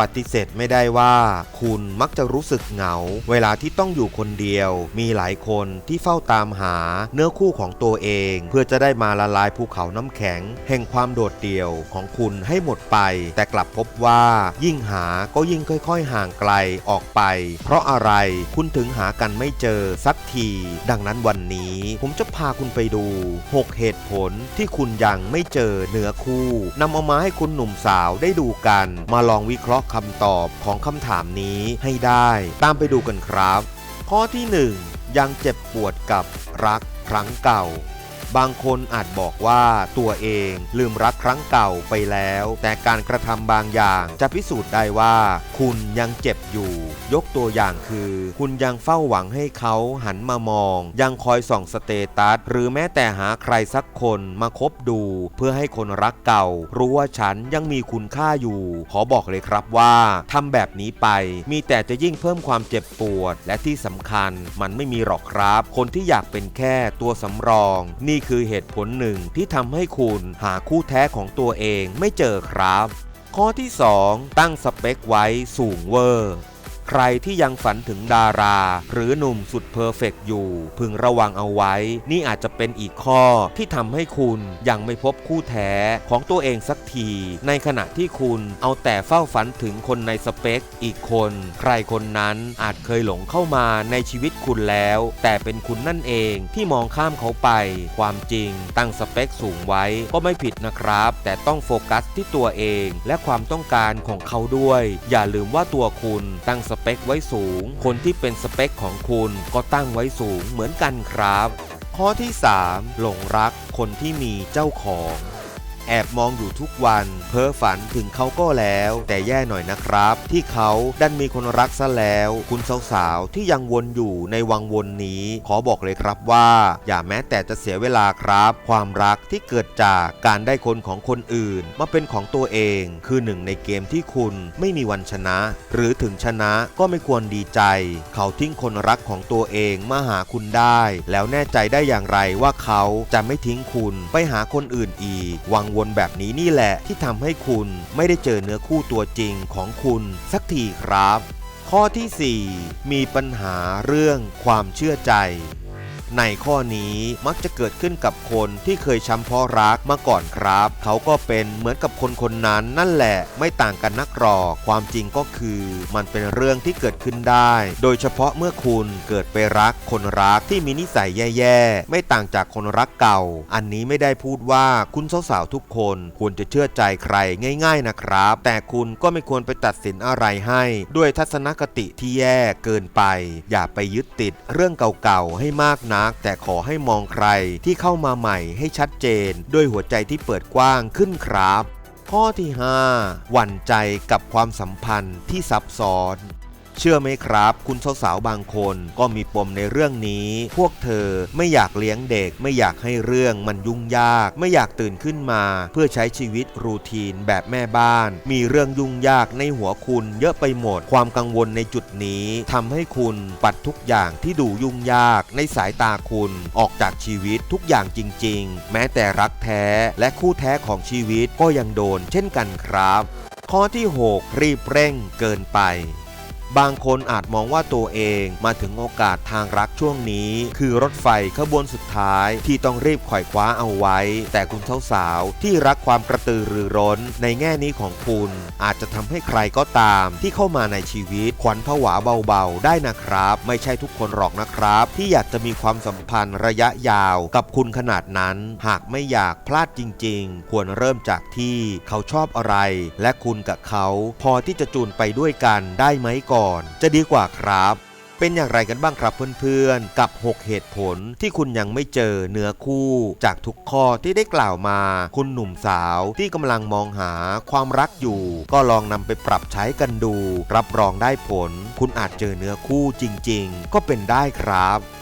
ปฏิเสธไม่ได้ว่าคุณมักจะรู้สึกเหงา เวลาที่ต้องอยู่คนเดียว มีหลายคนที่เฝ้าตามหาเนื้อคู่ของตัวเอง เพื่อจะได้มาละลายภูเขาน้ำแข็ง แห่งความโดดเดี่ยวของคุณให้หมดไป แต่กลับพบว่ายิ่งหาก็ยิ่งค่อยๆ ห่างไกลออกไป เพราะอะไรคุณถึงหากันไม่เจอสักที ดังนั้นวันนี้ผมจะพาคุณไปดู 6 เหตุผลที่คุณยังไม่เจอเนื้อคู่นำเอามาให้คุณหนุ่มสาวได้ดูกัน มาลองวิเคราะห์คำตอบของคำถามนี้ให้ได้ ตามไปดูกันครับ ข้อที่ 1 ยังเจ็บปวดกับรักครั้งเก่า บางคนอาจบอกว่าตัวเองลืมรักครั้งเก่าไปแล้ว แต่การกระทำบางอย่างจะพิสูจน์ได้ว่า คุณยังเจ็บอยู่ ยกตัวอย่างคือ คุณยังเฝ้าหวังให้เขาหันมามอง ยังคอยส่องสเตตัสหรือแม้แต่หาใครสักคนมาคบดู เพื่อให้คนรักเก่า รู้ว่าฉันยังมีคุณค่าอยู่ ขอบอกเลยครับว่าทำแบบนี้ไป มีแต่จะยิ่งเพิ่มความเจ็บปวด และที่สำคัญมันไม่มีหรอกครับ คนที่อยากเป็นแค่ตัวสำรอง นี่คือเหตุผลหนึ่งที่ทำให้คุณหาคู่แท้ของตัวเองไม่เจอครับ ข้อที่ 2 ตั้งสเปคไว้สูงเวอร์ ใครที่ยังฝันถึงดารา หรือหนุ่มสุดเพอร์เฟกต์อยู่ พึงระวังเอาไว้ นี่อาจจะเป็นอีกข้อที่ทำให้คุณยังไม่พบคู่แท้ของตัวเองสักที ในขณะที่คุณเอาแต่เฝ้าฝันถึงคนในสเปค อีกคน ใครคนนั้นอาจเคยหลงเข้ามาในชีวิตคุณแล้ว แต่เป็นคุณนั่นเองที่มองข้ามเขาไป ความจริง ตั้งสเปคสูงไว้ก็ไม่ผิดนะครับ แต่ต้องโฟกัสที่ตัวเอง และความต้องการของเขาด้วย อย่าลืมว่าตัวคุณตั้งสเปคไว้สูง คนที่เป็นสเปคของคุณก็ตั้งไว้สูงเหมือนกันครับ ข้อที่ 3 หลงรักคนที่มีเจ้าของ แอบมองอยู่ทุกวัน เพ้อฝันถึงเขาก็แล้ว แต่แย่หน่อยนะครับ ที่เขาดันมีคนรักซะแล้ว คุณสาวๆที่ยังวนอยู่ในวังวนนี้ ขอบอกเลยครับว่า อย่าแม้แต่จะเสียเวลาครับ ความรักที่เกิดจากการได้คนของคนอื่น มาเป็นของตัวเอง คือหนึ่งในเกมที่คุณไม่มีวันชนะ หรือถึงชนะก็ไม่ควรดีใจ เขาทิ้งคนรักของตัวเองมาหาคุณได้ แล้วแน่ใจได้อย่างไรว่าเขาจะไม่ทิ้งคุณไปหาคนอื่นอีกวังวนแบบนี้นี่แหละที่ทำให้คุณไม่ได้เจอเนื้อคู่ตัวจริงของคุณสักทีครับ ข้อที่ 4 มีปัญหาเรื่องความเชื่อใจ ในข้อนี้มักจะเกิดขึ้นกับคนที่เคยช้ำเพราะรักมาก่อนครับ เขาก็เป็นเหมือนกับคนคนนั้นนั่นแหละไม่ต่างกันนักหรอก ความจริงก็คือมันเป็นเรื่องที่เกิดขึ้นได้ โดยเฉพาะเมื่อคุณเกิดไปรักคนรักที่มีนิสัยแย่ๆ ไม่ต่างจากคนรักเก่า อันนี้ไม่ได้พูดว่าคุณสาวๆทุกคนควรจะเชื่อใจใครง่าย ๆนะครับ แต่คุณก็ไม่ควรไปตัดสินอะไรให้ ด้วยทัศนคติที่แย่เกินไป อย่าไปยึดติดเรื่องเก่าๆให้มากนัก แต่ขอให้มองใครที่เข้ามาใหม่ให้ชัดเจน ด้วยหัวใจที่เปิดกว้างขึ้นครับ ข้อที่ 5 หวั่นใจกับความสัมพันธ์ที่ซับซ้อน เชื่อไหมครับ คุณสาวๆบางคนก็มีปมในเรื่องนี้ พวกเธอไม่อยากเลี้ยงเด็ก ไม่อยากให้เรื่องมันยุ่งยาก ไม่อยากตื่นขึ้นมา เพื่อใช้ชีวิตรูทีนแบบแม่บ้าน มีเรื่องยุ่งยากในหัวคุณเยอะไปหมดความกังวลในจุดนี้ทำให้คุณปัดทุกอย่างที่ดูยุ่งยากในสายตาคุณออกจากชีวิตทุกอย่างจริง ๆ แม้แต่รักแท้และคู่แท้ของชีวิตก็ยังโดน เช่นกันครับ ข้อที่ 6 รีบเร่งเกินไป บางคนอาจมองว่าตัวเองมาถึงโอกาสทางรักช่วงนี้ คือรถไฟขบวนสุดท้ายที่ต้องรีบไขว่คว้าเอาไว้ แต่คุณสาวๆที่รักความกระตือรือร้นในแง่นี้ของคุณ อาจจะทำให้ใครก็ตาม ที่เข้ามาในชีวิตขวัญผวาเบาๆ ได้นะครับ ไม่ใช่ทุกคนหรอกนะครับ ที่อยากจะมีความสัมพันธ์ระยะยาวกับคุณขนาดนั้น หากไม่อยากพลาดจริง ๆ ควรเริ่มจากที่เขาชอบอะไร และคุณกับเขา พอที่จะจูนไปด้วยกันได้ไหมก่อนก่อนจะดีกว่าครับ เป็นอย่างไรกันบ้างครับเพื่อนๆ กับ 6 เหตุผลที่คุณยังไม่เจอเนื้อคู่ จากทุกข้อที่ได้กล่าวมา คุณหนุ่มสาวที่กำลังมองหาความรักอยู่ ก็ลองนำไปปรับใช้กันดู รับรองได้ผล คุณอาจเจอเนื้อคู่จริง ๆ ก็เป็นได้ครับ